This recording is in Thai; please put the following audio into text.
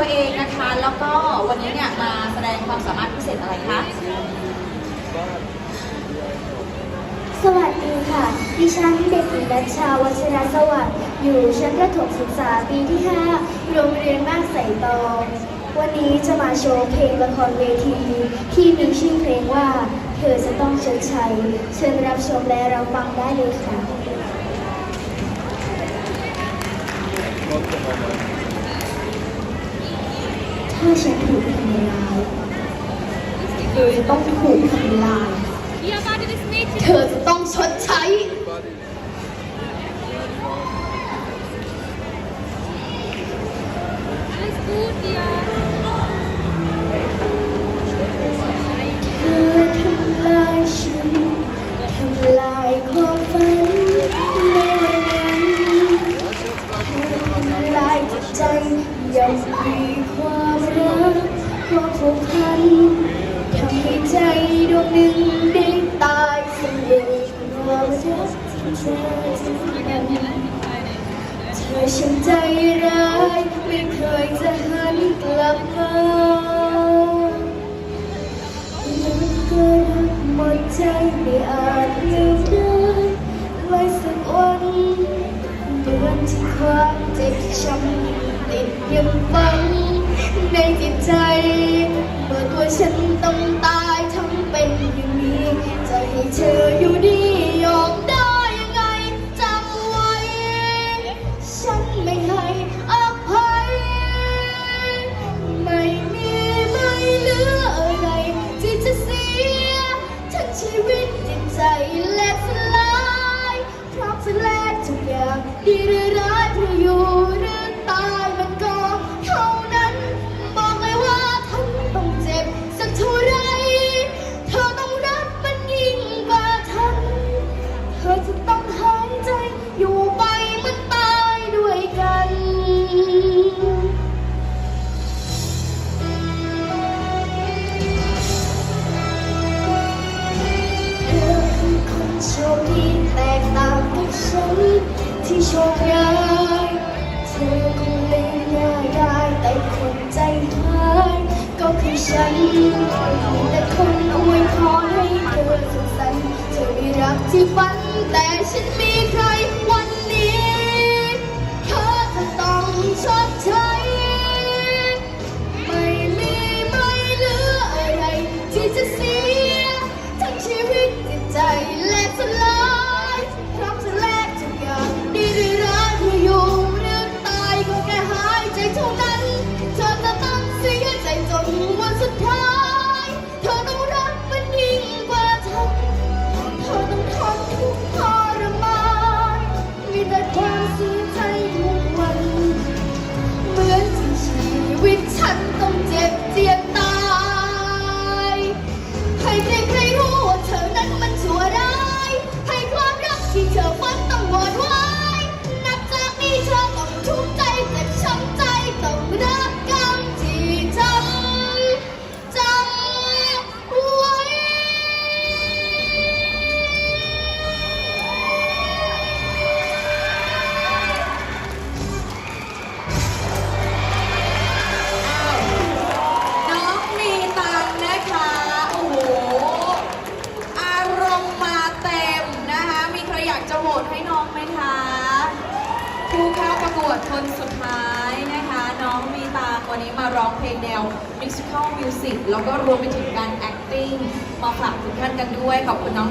ตัวเองนะคะ แล้วก็วันนี้เนี่ยมาแสดงความสามารถพิเศษอะไรคะ สวัสดีค่ะ ดิฉันเด็กหญิงรัชชาวัชรสวัสดิ์อยู่ชั้นประถมศึกษาปีที่ 5 โรงเรียนบ้านใส่ตอง วันนี้จะมาโชว์เพลงละครเวที ที่มีชื่อเพลงว่า เธอจะต้องชดใช้เชิญรับชมและรับฟังได้เลยค่ะ ถ้าฉันถูกทำร้ายเธอจะต้องถูกทำลาย เธอจะต้องชดใช้ เธอทำลายฉันทำลายความฝันในวันนั้นเธอทำลายจิตใจยังมีความ เธอฉันใจร้ายไม่เคยจะหันกลับมายังก็รักหมดใจไม่อาจลืมได้ไว้สักวันเดือนที่ความเจ็บช้ำติดยังฝังในจิตใจเมื่อตัวฉันต้องตายทั้งเป็นอย่างนี้จะให้เธออยู่ดีย ทุกอย่างดีหรือร้ายเพื่ออยู่หรือตายมันก็เท่านั้น บอกเลยว่าท่านต้องเจ็บสักเท่าไร เธอต้องรับมันยิ่งกว่าท่านเธอจะต้องหายใจอยู่ไปมันตายด้วยกัน เธอคือคนโชคดีแตกต่างจากฉัน ที่โชคร้ายเธอคงเล่นง่าได้แต่คนใจร้ายก็คือฉันแต่คนอ ตให้น้องไหมคะผู้เข้าประกวดคนสุดท้ายนะคะ น้องมีตาวันนี้มาร้องเพลงแนว musical music แล้วก็รวมไปถึงการ acting มาฝากทุกท่านกันด้วย ขอบคุณน้อง